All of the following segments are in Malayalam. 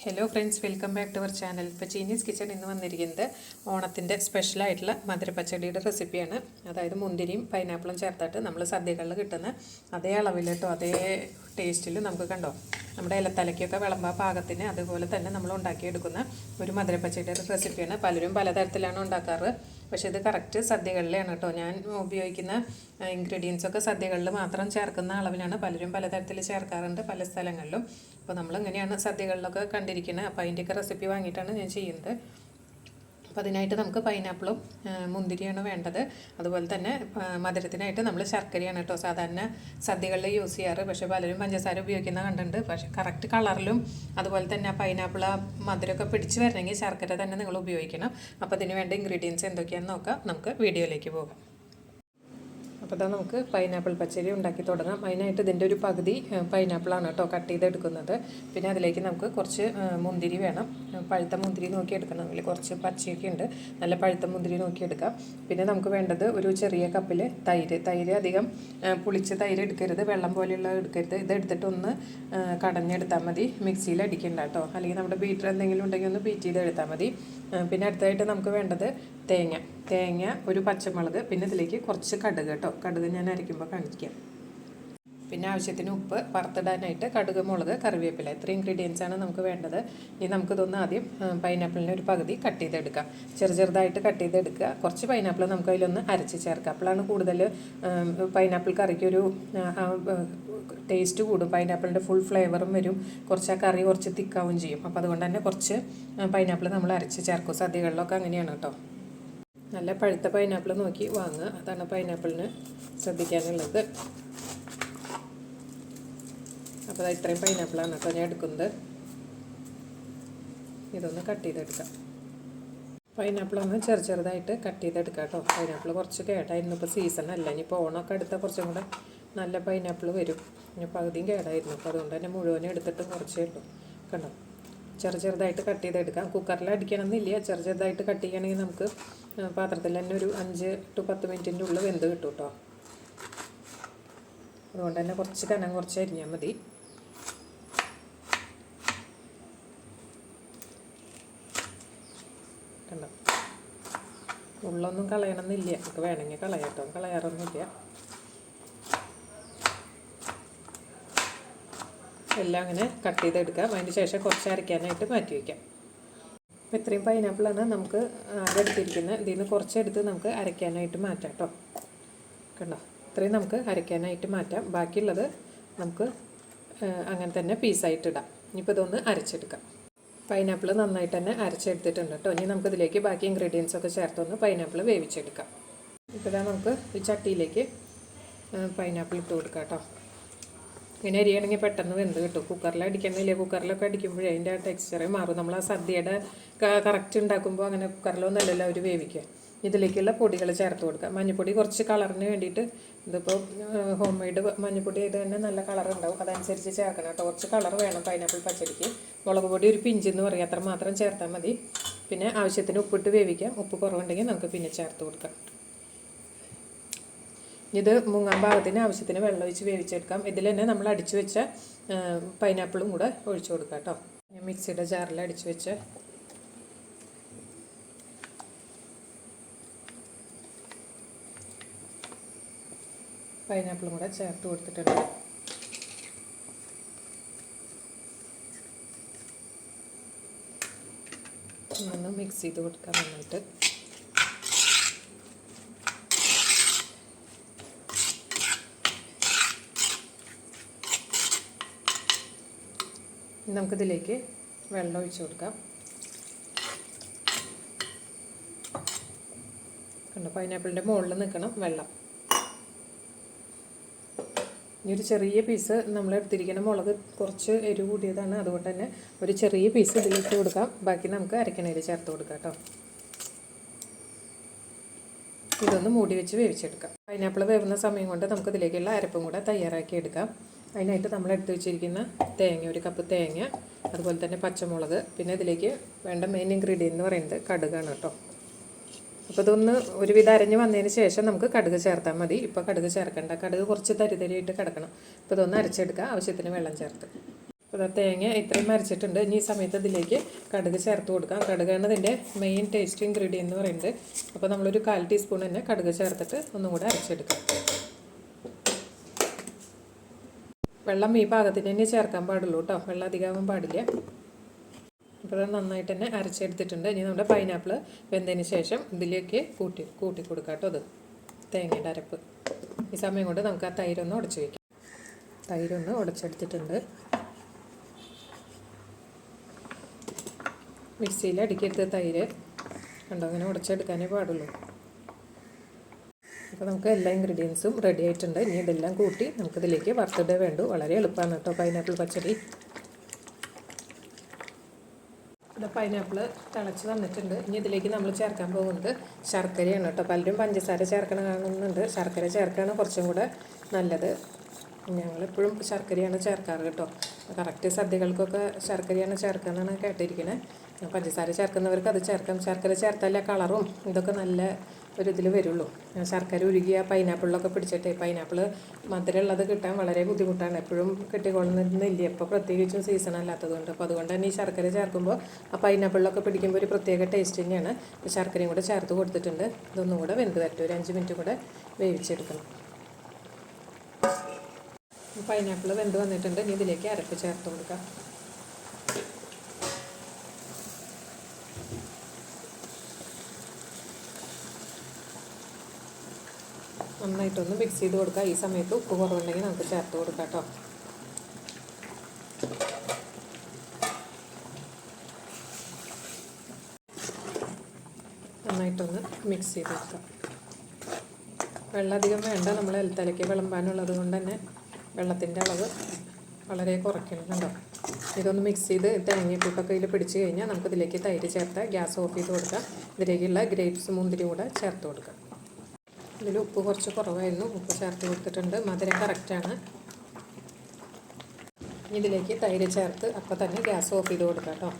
Hello friends welcome back to our channel ഇപ്പോൾ ചീനീസ് കിച്ചൺ ഇന്ന് വന്നിരിക്കുന്നത് ഓണത്തിന്റെ സ്പെഷ്യലായിട്ടുള്ള മധുരപ്പച്ചടിയുടെ റെസിപ്പിയാണ് അതായത് മുന്തിരിയും പൈനാപ്പിളും ചേർത്തിട്ട് നമ്മൾ സദ്യകളിൽ കിട്ടുന്ന അതേ അളവിൽ കേട്ടോ അതേ ടേസ്റ്റിൽ നമുക്ക് കണ്ടോ? നമ്മുടെ ഇലത്തലയ്ക്കൊക്കെ വിളമ്പാ പാകത്തിന് അതുപോലെ തന്നെ നമ്മൾ ഉണ്ടാക്കിയെടുക്കുന്ന ഒരു മധുരപ്പച്ചടിയുടെ റെസിപ്പിയാണ് പലരും പലതരത്തിലാണ് ഉണ്ടാക്കാറ്. പക്ഷേ ഇത് കറക്റ്റ് സദ്യകളിലാണ് കേട്ടോ. ഞാൻ ഉപയോഗിക്കുന്ന ഇൻഗ്രീഡിയൻസ് ഒക്കെ സദ്യകളിൽ മാത്രം ചേർക്കുന്ന അളവിലാണ് പലരും പലതരത്തിൽ ചേർക്കാറുണ്ട് പല സ്ഥലങ്ങളിലും. അപ്പോൾ നമ്മൾ ഇങ്ങനെയാണ് സദ്യകളിലൊക്കെ കണ്ടിരിക്കുന്നത് അപ്പോൾ അതിന്റെയൊക്കെ റെസിപ്പി വാങ്ങിയിട്ടാണ് ഞാൻ ചെയ്യുന്നത്. അപ്പോൾ അതിനായിട്ട് നമുക്ക് പൈനാപ്പിളും മുന്തിരിയാണ് വേണ്ടത്. അതുപോലെ തന്നെ മധുരത്തിനായിട്ട് നമ്മൾ ശർക്കരയാണ് കേട്ടോ സാധാരണ സദ്യകളിൽ യൂസ് ചെയ്യാറ്. പക്ഷേ പലരും പഞ്ചസാര ഉപയോഗിക്കുന്ന കണ്ടിട്ടുണ്ട്. പക്ഷേ കറക്റ്റ് കളറിലും അതുപോലെ തന്നെ പൈനാപ്പിൾ ആ മധുരമൊക്കെ പിടിച്ച് വരണമെങ്കിൽ ശർക്കര തന്നെ നിങ്ങൾ ഉപയോഗിക്കണം. അപ്പോൾ അതിന് വേണ്ട ഇൻഗ്രീഡിയൻസ് എന്തൊക്കെയാണെന്ന് നോക്കാം. നമുക്ക് വീഡിയോയിലേക്ക് പോകാം. അപ്പോൾ ഇതാ നമുക്ക് പൈനാപ്പിൾ പച്ചരി ഉണ്ടാക്കി തുടങ്ങാം. അതിനായിട്ട് ഇതിന്റെ ഒരു പകുതി പൈനാപ്പിളാണ് കേട്ടോ കട്ട് ചെയ്തെടുക്കുന്നത്. പിന്നെ അതിലേക്ക് നമുക്ക് കുറച്ച് മുന്തിരി വേണം. പഴുത്ത മുന്തിരി നോക്കി എടുക്കണം അതിൽ കുറച്ച് പച്ചയൊക്കെ ഉണ്ട്. നല്ല പഴുത്ത മുന്തിരി നോക്കി എടുക്കാം പിന്നെ നമുക്ക് വേണ്ടത് ഒരു ചെറിയ കപ്പിൽ തൈര്. തൈര് അധികം പുളിച്ച തൈര് എടുക്കരുത്. വെള്ളം പോലെയുള്ള എടുക്കരുത്. ഇത് എടുത്തിട്ട് ഒന്ന് കടഞ്ഞെടുത്താൽ മതി. മിക്സിയിൽ അടിക്കണ്ട കേട്ടോ. അല്ലെങ്കിൽ നമ്മുടെ ബീറ്റർ എന്തെങ്കിലും ഉണ്ടെങ്കിൽ ഒന്ന് ബീറ്റ് ചെയ്ത് എടുത്താൽ മതി. പിന്നെ അടുത്തതായിട്ട് നമുക്ക് വേണ്ടത് തേങ്ങ. തേങ്ങ ഒരു പച്ചമുളക് പിന്നെ ഇതിലേക്ക് കുറച്ച് കടുക് കേട്ടോ. കടുക് ഞാൻ അരയ്ക്കുമ്പോൾ കാണിക്കാം. പിന്നെ ആവശ്യത്തിന് ഉപ്പ്. വറുത്തിടാനായിട്ട് കടുക് മുളക് കറിവേപ്പില. ഇത്രയും ഇൻഗ്രീഡിയൻസ് ആണ് നമുക്ക് വേണ്ടത്. ഇനി നമുക്കിതൊന്ന് ആദ്യം പൈനാപ്പിളിന്റെ ഒരു പകുതി കട്ട് ചെയ്തെടുക്കാം. ചെറു ചെറുതായിട്ട് കട്ട് ചെയ്തെടുക്കുക. കുറച്ച് പൈനാപ്പിൾ നമുക്ക് അതിലൊന്ന് അരച്ച് ചേർക്കാം. അപ്പോഴാണ് കൂടുതൽ പൈനാപ്പിൾ കറിക്ക് ഒരു ടേസ്റ്റ് കൂടും. പൈനാപ്പിളിന്റെ ഫുൾ ഫ്ലേവറും വരും. കുറച്ച് ആ കറി കുറച്ച് തിക്കാവും ചെയ്യും. അപ്പോൾ അതുകൊണ്ട് തന്നെ കുറച്ച് പൈനാപ്പിൾ നമ്മൾ അരച്ച് ചേർക്കും. സദ്യകളിലൊക്കെ അങ്ങനെയാണ് കേട്ടോ. നല്ല പഴുത്ത പൈനാപ്പിൾ നോക്കി വാങ്ങുക. അതാണ് പൈനാപ്പിളിന് ശ്രദ്ധിക്കാനുള്ളത്. അപ്പോൾ അത് ഇത്രയും പൈനാപ്പിളാണ് കേട്ടോ ഞാൻ എടുക്കുന്നത്. ഇതൊന്ന് കട്ട് ചെയ്തെടുക്കാം. പൈനാപ്പിളൊന്ന് ചെറു ചെറുതായിട്ട് കട്ട് ചെയ്തെടുക്കാം കേട്ടോ. പൈനാപ്പിൾ കുറച്ച് കേടായിരുന്നു ഇപ്പോൾ സീസൺ അല്ല. ഇനിയിപ്പോൾ ഓണമൊക്കെ എടുത്താൽ കുറച്ചും കൂടെ നല്ല പൈനാപ്പിൾ വരും. ഇനി പകുതിയും കേടായിരുന്നു. അപ്പോൾ അതുകൊണ്ട് തന്നെ മുഴുവനും എടുത്തിട്ട് കുറച്ചേ ഉള്ളൂ. കണ്ടോ? ചെറു ചെറുതായിട്ട് കട്ട് ചെയ്തെടുക്കാം. കുക്കറിൽ അടിക്കണമെന്നില്ല. ചെറു ചെറുതായിട്ട് കട്ട് ചെയ്യണമെങ്കിൽ നമുക്ക് പാത്രത്തിൽ തന്നെ ഒരു അഞ്ച് ടു പത്ത് മിനിറ്റിന്റെ ഉള്ളിൽ വെന്ത് കിട്ടും കേട്ടോ അതുകൊണ്ട് തന്നെ കുറച്ച് കനം കുറച്ച് അരിഞ്ഞാൽ മതി. കണ്ടോ? ഉള്ളൊന്നും കളയണമെന്നില്ല. നമുക്ക് വേണമെങ്കിൽ കളയട്ടോ കളയാറൊന്നുമില്ല. എല്ലാം അങ്ങനെ കട്ട് ചെയ്തെടുക്കാം. അതിന് ശേഷം കുറച്ച് അരയ്ക്കാനായിട്ട് മാറ്റി വയ്ക്കാം. അപ്പോൾ ഇത്രയും പൈനാപ്പിളാണ് നമുക്ക് അരടുത്തിരിക്കുന്നത് ഇതിൽ നിന്ന് കുറച്ചെടുത്ത് നമുക്ക് അരയ്ക്കാനായിട്ട് മാറ്റാം കേട്ടോ. കണ്ടോ? ഇത്രയും നമുക്ക് അരയ്ക്കാനായിട്ട് മാറ്റാം. ബാക്കിയുള്ളത് നമുക്ക് അങ്ങനെ തന്നെ പീസായിട്ടിടാം ഇനിയിപ്പോൾ ഇതൊന്ന് അരച്ചെടുക്കാം. പൈനാപ്പിൾ നന്നായിട്ട് തന്നെ അരച്ചെടുത്തിട്ടുണ്ട് കേട്ടോ. ഇനി നമുക്കിതിലേക്ക് ബാക്കി ഇൻഗ്രീഡിയൻസ് ഒക്കെ ചേർത്തൊന്ന് പൈനാപ്പിൾ വേവിച്ചെടുക്കാം. ഇപ്പോൾ നമുക്ക് ഈ ചട്ടിയിലേക്ക് പൈനാപ്പിൾ ഇട്ട് കൊടുക്കാം കേട്ടോ. ഇങ്ങനെ അരിയാണെങ്കിൽ പെട്ടെന്ന് വെന്ത് കിട്ടും. കുക്കറിൽ അടിക്കണില്ലേ കുക്കറിലൊക്കെ അടിക്കുമ്പോഴേ അതിന്റെ ആ ടെക്സ്ചറേ മാറും. നമ്മൾ ആ സദ്യയുടെ കറക്റ്റ് ഉണ്ടാക്കുമ്പോൾ അങ്ങനെ കുക്കറിലൊന്നല്ലല്ലോ അവർ വേവിക്കുക. ഇതിലേക്കുള്ള പൊടികൾ ചേർത്ത് കൊടുക്കുക. മഞ്ഞൾപ്പൊടി കുറച്ച് കളറിന് വേണ്ടിയിട്ട് ഇതിപ്പോൾ ഹോം മെയ്ഡ് മഞ്ഞൾപ്പൊടി ഇത് തന്നെ നല്ല കളർ ഉണ്ടാവും. അതനുസരിച്ച് ചേർക്കണം കേട്ടോ. കുറച്ച് കളർ വേണം പൈനാപ്പിൾ പച്ചടിക്ക്. മുളക് പൊടി ഒരു പിഞ്ചെന്ന് പറയും. അത്ര മാത്രം ചേർത്താൽ മതി. പിന്നെ ആവശ്യത്തിന് ഉപ്പിട്ട് വേവിക്കാം. ഉപ്പ് കുറവുണ്ടെങ്കിൽ നമുക്ക് പിന്നെ ചേർത്ത് കൊടുക്കാം. ഇത് മുങ്ങാൻ പാകത്തിന് ആവശ്യത്തിന് വെള്ളം ഒഴിച്ച് വേവിച്ചെടുക്കാം. ഇതിൽ തന്നെ നമ്മൾ അടിച്ചു വെച്ച പൈനാപ്പിളും കൂടെ ഒഴിച്ചു കൊടുക്കാം കേട്ടോ. ഞാൻ മിക്സിയുടെ ജാറിൽ അടിച്ചു വെച്ച പൈനാപ്പിളും കൂടെ ചേർത്ത് കൊടുത്തിട്ടുണ്ട്. ഒന്ന് മിക്സ് ചെയ്ത് കൊടുക്കാം നന്നായിട്ട്. നമുക്കിതിലേക്ക് വെള്ളം ഒഴിച്ച് കൊടുക്കാം. കണ്ടോ പൈനാപ്പിളിന്റെ മുകളിൽ നിൽക്കണം വെള്ളം. ഇനി ഒരു ചെറിയ പീസ് നമ്മൾ എടുത്തിരിക്കുന്ന മുളക് കുറച്ച് എരിവ് കൂടിയതാണ്. അതുകൊണ്ട് തന്നെ ഒരു ചെറിയ പീസ് ഇതിലിട്ട് കൊടുക്കാം. ബാക്കി നമുക്ക് അരക്കണയിൽ ചേർത്ത് കൊടുക്കാം കേട്ടോ. ഇതൊന്ന് മൂടി വെച്ച് വേവിച്ചെടുക്കാം. പൈനാപ്പിൾ വേവുന്ന സമയം കൊണ്ട് നമുക്ക് ഇതിലേക്കുള്ള അരപ്പും കൂടെ തയ്യാറാക്കി എടുക്കാം. അതിനായിട്ട് നമ്മൾ എടുത്തു വെച്ചിരിക്കുന്ന തേങ്ങ ഒരു കപ്പ് തേങ്ങ അതുപോലെ തന്നെ പച്ചമുളക് പിന്നെ ഇതിലേക്ക് വേണ്ട മെയിൻ ഇൻഗ്രീഡിയന്റ് എന്ന് പറയുന്നത് കടുകാണ് കേട്ടോ. അപ്പോൾ ഇതൊന്ന് ഒരുവിധം അരഞ്ഞ് വന്നതിന് ശേഷം നമുക്ക് കടുക് ചേർത്താൽ മതി. ഇപ്പോൾ കടുക് ചേർക്കണ്ട. കടുക് കുറച്ച് തരി തരിയായിട്ട് കിടക്കണം. അപ്പോൾ ഇതൊന്ന് അരച്ചെടുക്കുക. ആവശ്യത്തിന് വെള്ളം ചേർത്ത്. അപ്പോൾ തേങ്ങ ഇത്രയും അരച്ചിട്ടുണ്ട്. ഇനി ഈ സമയത്ത് ഇതിലേക്ക് കടുക് ചേർത്ത് കൊടുക്കാം. കടുകാണ് ഇതിന്റെ മെയിൻ ടേസ്റ്റ് ഇൻഗ്രീഡിയന്റ് എന്ന് പറയുന്നത്. അപ്പോൾ നമ്മളൊരു കാൽ ടീസ്പൂൺ തന്നെ കടുക് ചേർത്തിട്ട് ഒന്നും കൂടെ അരച്ചെടുക്കാം. വെള്ളം ഈ പാകത്തിന് തന്നെ ചേർക്കാൻ പാടുള്ളൂ കേട്ടോ. വെള്ളം അധികമാകാൻ പാടില്ല. അപ്പോൾ നന്നായിട്ട് തന്നെ അരച്ചെടുത്തിട്ടുണ്ട്. ഇനി നമ്മുടെ പൈനാപ്പിൾ വെന്തതിന് ശേഷം ഇതിലേക്ക് കൂട്ടി കൂട്ടി കൊടുക്കാം കേട്ടോ അത്. തേങ്ങയുടെ അരപ്പ്. ഈ സമയം കൊണ്ട് നമുക്ക് ആ തൈരൊന്ന് ഉടച്ച് വയ്ക്കാം തൈരൊന്ന് ഉടച്ചെടുത്തിട്ടുണ്ട്. മിക്സിയിൽ അടുക്കിയെടുത്ത തൈര്. കണ്ടോ? അങ്ങനെ ഉടച്ചെടുക്കാനേ പാടുള്ളൂ. അപ്പോൾ നമുക്ക് എല്ലാ ഇൻഗ്രീഡിയൻസും റെഡി ആയിട്ടുണ്ട്. ഇനി ഇതെല്ലാം കൂട്ടി നമുക്കിതിലേക്ക് വറുത്തിടേ വേണ്ടു. വളരെ എളുപ്പമാണ് കേട്ടോ പൈനാപ്പിൾ പച്ചടി. ഇവിടെ പൈനാപ്പിൾ തിളച്ച് വന്നിട്ടുണ്ട്. ഇനി ഇതിലേക്ക് നമ്മൾ ചേർക്കാൻ പോകുന്നത് ശർക്കരയാണ് കേട്ടോ. പലരും പഞ്ചസാര ചേർക്കണം കാണുന്നുണ്ട്. ശർക്കര ചേർക്കുകയാണ് കുറച്ചും കൂടെ നല്ലത്. ഞങ്ങളെപ്പോഴും ശർക്കരയാണ് ചേർക്കാറ് കേട്ടോ. കറക്റ്റ് സദ്യകൾക്കൊക്കെ ശർക്കരയാണ് ചേർക്കുന്നതാണ് കേട്ടിരിക്കുന്നത് പഞ്ചസാര ചേർക്കുന്നവർക്ക് അത് ചേർക്കാം. ശർക്കര ചേർത്താലേ കളറും ഇതൊക്കെ നല്ല ഒരു ഇതിൽ വരുള്ളൂ ശർക്കര ഉരുകിയ പൈനാപ്പിളിലൊക്കെ പിടിച്ചിട്ട് പൈനാപ്പിൾ മധുരമുള്ളത് കിട്ടാൻ വളരെ ബുദ്ധിമുട്ടാണ്. എപ്പോഴും കിട്ടിക്കൊള്ളുന്നില്ല. ഇപ്പോൾ പ്രത്യേകിച്ചും സീസൺ അല്ലാത്തതുകൊണ്ട്. അപ്പോൾ അതുകൊണ്ട് തന്നെ ഈ ശർക്കര ചേർക്കുമ്പോൾ ആ പൈനാപ്പിളിലൊക്കെ പിടിക്കുമ്പോൾ ഒരു പ്രത്യേക ടേസ്റ്റ് തന്നെയാണ്. ശർക്കരയും കൂടെ ചേർത്ത് കൊടുത്തിട്ടുണ്ട്. ഇതൊന്നും കൂടെ വെന്ത് വരട്ടെ. ഒരു അഞ്ച് മിനിറ്റ് കൂടെ വേവിച്ചെടുക്കണം. പൈനാപ്പിൾ വെന്ത് വന്നിട്ടുണ്ട്. ഇനി ഇതിലേക്ക് അരപ്പ് ചേർത്ത് കൊടുക്കാം. നന്നായിട്ടൊന്ന് മിക്സ് ചെയ്ത് കൊടുക്കുക ഈ സമയത്ത് ഉപ്പ് കുറവുണ്ടെങ്കിൽ നമുക്ക് ചേർത്ത് കൊടുക്കാം കേട്ടോ. നന്നായിട്ടൊന്ന് മിക്സ് ചെയ്ത് കൊടുക്കാം. വെള്ളം അധികം വേണ്ട. നമ്മൾ തലയ്ക്ക് വിളമ്പാനുള്ളത് കൊണ്ട് തന്നെ വെള്ളത്തിന്റെ അളവ് വളരെ കുറയ്ക്കണം കണ്ടോ ഇതൊന്ന് മിക്സ് ചെയ്ത് തേങ്ങയപ്പൂട്ടൊക്കെ ഇതിൽ പിടിച്ചു കഴിഞ്ഞാൽ നമുക്കിതിലേക്ക് തൈര് ചേർത്ത് ഗ്യാസ് ഓഫ് ചെയ്ത് കൊടുക്കാം. ഇതിലേക്കുള്ള ഗ്രേപ്സ് മുന്തിരി കൂടെ ചേർത്ത് കൊടുക്കാം. ഇതിൽ ഉപ്പ് കുറച്ച് കുറവായിരുന്നു. ഉപ്പ് ചേർത്ത് കൊടുത്തിട്ടുണ്ട്. മധുരം കറക്റ്റാണ് ഇതിലേക്ക് തൈര് ചേർത്ത് അപ്പോൾ തന്നെ ഗ്യാസ് ഓഫ് ചെയ്ത് കൊടുക്കാം കേട്ടോ.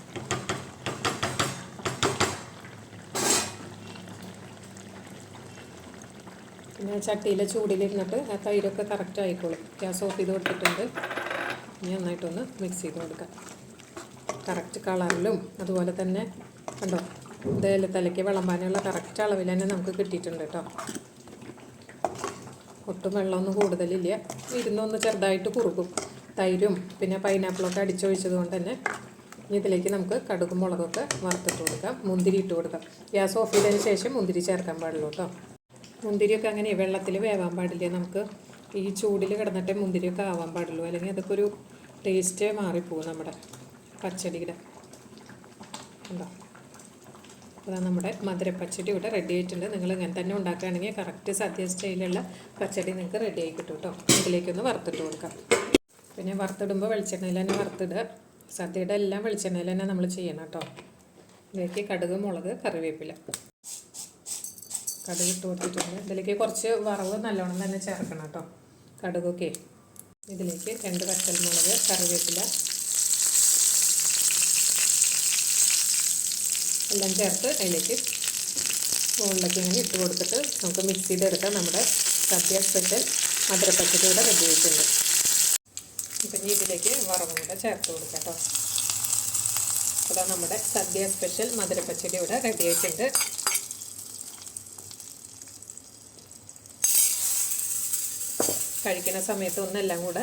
പിന്നെ ചട്ടിയിലെ ചൂടിലിരുന്നിട്ട് ആ തൈരൊക്കെ കറക്റ്റ് ആയിക്കോളും. ഗ്യാസ് ഓഫ് ചെയ്ത് കൊടുത്തിട്ടുണ്ട്. ഇനി നന്നായിട്ടൊന്ന് മിക്സ് ചെയ്ത് കൊടുക്കാം. കറക്റ്റ് കളറിലും അതുപോലെ തന്നെ കണ്ടോ? തലയ്ക്ക് വിളമ്പാനുള്ള കറക്റ്റ് അളവിൽ തന്നെ നമുക്ക് കിട്ടിയിട്ടുണ്ട് കേട്ടോ. ഒട്ടും വെള്ളമൊന്നും കൂടുതലില്ല. ഇരുന്നൊന്ന് ചെറുതായിട്ട് കുറുകും തൈരും പിന്നെ പൈനാപ്പിളൊക്കെ അടിച്ചൊഴിച്ചത് കൊണ്ട് തന്നെ ഇതിലേക്ക് നമുക്ക് കടുകും മുളകൊക്കെ വറുത്തിട്ട് കൊടുക്കാം. മുന്തിരി ഇട്ട് കൊടുക്കാം. ഗ്യാസ് ഓഫ് ചെയ്തതിന് ശേഷം മുന്തിരി ചേർക്കാൻ പാടുള്ളൂ കേട്ടോ. മുന്തിരിയൊക്കെ അങ്ങനെ വെള്ളത്തിൽ വേവാൻ പാടില്ല. നമുക്ക് ഈ ചൂടിൽ കിടന്നിട്ടേ മുന്തിരിയൊക്കെ ആവാൻ പാടുള്ളൂ. അല്ലെങ്കിൽ അതൊക്കെ ഒരു ടേസ്റ്റ് മാറിപ്പോകും നമ്മുടെ പച്ചടിയുടെ. ഉണ്ടോ അതാ നമ്മുടെ മധുരപ്പച്ചടി ഇവിടെ റെഡി ആയിട്ടുണ്ട്. നിങ്ങൾ ഇങ്ങനെ തന്നെ ഉണ്ടാക്കുകയാണെങ്കിൽ കറക്റ്റ് സദ്യ സ്റ്റൈലുള്ള പച്ചടി നിങ്ങൾക്ക് റെഡി ആയി കിട്ടും കേട്ടോ ഇതിലേക്കൊന്ന് വറുത്തിട്ട് കൊടുക്കാം. പിന്നെ വറുത്തിടുമ്പോൾ വെളിച്ചെണ്ണയിൽ തന്നെ വറുത്തിടുക. സദ്യയുടെ എല്ലാം വെളിച്ചെണ്ണയിൽ തന്നെ നമ്മൾ ചെയ്യണം കേട്ടോ ഇതിലേക്ക് കടുക് മുളക് കറിവേപ്പില. കടുക് ഇട്ട് കൊടുത്തിട്ടുണ്ട്. ഇതിലേക്ക് കുറച്ച് വറവ് നല്ലോണം തന്നെ ചേർക്കണം കേട്ടോ കടുകൊക്കെ. ഇതിലേക്ക് രണ്ട് പച്ചൽമുളക് കറിവേപ്പില എല്ലാം ചേർത്ത് അതിലേക്ക് മുകളിലേക്ക് ഇങ്ങനെ ഇട്ട് കൊടുത്തിട്ട് നമുക്ക് മിക്സ് ചെയ്തെടുക്കാം. നമ്മുടെ സദ്യ സ്പെഷ്യൽ മധുരപ്പച്ചടി ഇവിടെ റെഡി ആയിട്ടുണ്ട്. ഇപ്പം ഇതിലേക്ക് വറവും കൂടെ ചേർത്ത് കൊടുക്കാം കേട്ടോ. അതാ നമ്മുടെ സദ്യ സ്പെഷ്യൽ മധുരപ്പച്ചടി ഇവിടെ റെഡി ആയിട്ടുണ്ട്. കഴിക്കുന്ന സമയത്ത് ഒന്നെല്ലാം കൂടെ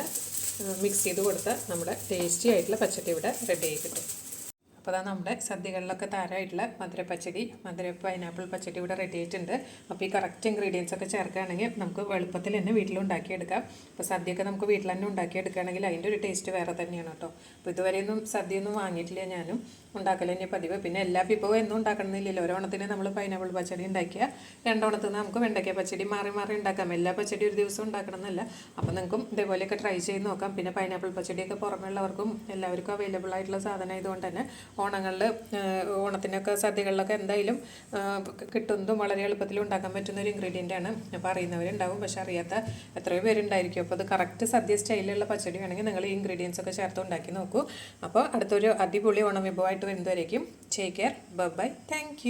മിക്സ് ചെയ്ത് കൊടുത്താൽ നമ്മുടെ ടേസ്റ്റി ആയിട്ടുള്ള പച്ചടി ഇവിടെ റെഡി ആയി കിട്ടും അപ്പോൾ അതാ നമ്മുടെ സദ്യകളിലൊക്കെ താരമായിട്ടുള്ള മധുര പച്ചടി മധുര പൈനാപ്പിൾ പച്ചടി ഇവിടെ റെഡി ആയിട്ടുണ്ട്. അപ്പോൾ ഈ കറക്റ്റ് ഇൻഗ്രീഡിയൻസ് ഒക്കെ ചേർക്കുകയാണെങ്കിൽ നമുക്ക് എളുപ്പത്തിൽ തന്നെ വീട്ടിലുണ്ടാക്കിയെടുക്കാം. അപ്പോൾ സദ്യയൊക്കെ നമുക്ക് വീട്ടിൽ തന്നെ ഉണ്ടാക്കിയെടുക്കുകയാണെങ്കിൽ അതിന്റെ ഒരു ടേസ്റ്റ് വേറെ തന്നെയാണ് കേട്ടോ അപ്പോൾ ഇതുവരെയൊന്നും സദ്യയൊന്നും വാങ്ങിയിട്ടില്ല ഞാനും. ഉണ്ടാക്കൽ തന്നെ പതിവ്. പിന്നെ എല്ലാ വിഭവവും എന്നും ഉണ്ടാക്കണമെന്നില്ലല്ലോ ഒരോണത്തിന് നമ്മൾ പൈനാപ്പിൾ പച്ചടി ഉണ്ടാക്കിയ രണ്ടോണത്തിന് നമുക്ക് വെണ്ടയ്ക്ക പച്ചടി മാറി മാറി ഉണ്ടാക്കാം. എല്ലാ പച്ചടി ഒരു ദിവസം ഉണ്ടാക്കണം എന്നല്ല അപ്പോൾ നിങ്ങൾക്കും ഇതേപോലെയൊക്കെ ട്രൈ ചെയ്ത് നോക്കാം. പിന്നെ പൈനാപ്പിൾ പച്ചടിയൊക്കെ പുറമെയുള്ളവർക്കും എല്ലാവർക്കും അവൈലബിൾ ആയിട്ടുള്ള സാധനം ആയതുകൊണ്ട് തന്നെ ഓണങ്ങളിൽ ഓണത്തിനൊക്കെ സദ്യകളിലൊക്കെ എന്തായാലും കിട്ടുന്നതും വളരെ എളുപ്പത്തിൽ ഉണ്ടാക്കാൻ പറ്റുന്ന ഒരു ഇൻഗ്രീഡിയന്റ് ആണ്. അപ്പോൾ അറിയുന്നവരുണ്ടാവും. പക്ഷേ അറിയാത്ത എത്രയോ പേരുണ്ടായിരിക്കും. അപ്പോൾ അത് കറക്റ്റ് സദ്യ സ്റ്റൈലിലുള്ള പച്ചടി വേണമെങ്കിൽ നിങ്ങൾ ഈ ഇൻഗ്രീഡിയൻസ് ഒക്കെ ചേർത്ത് ഉണ്ടാക്കി നോക്കൂ. അപ്പോൾ അടുത്തൊരു അടിപൊളി ഓണം വിഭവമായിട്ട് വരുന്നവരേക്കും ടേക്ക് കെയർ ബൈ താങ്ക്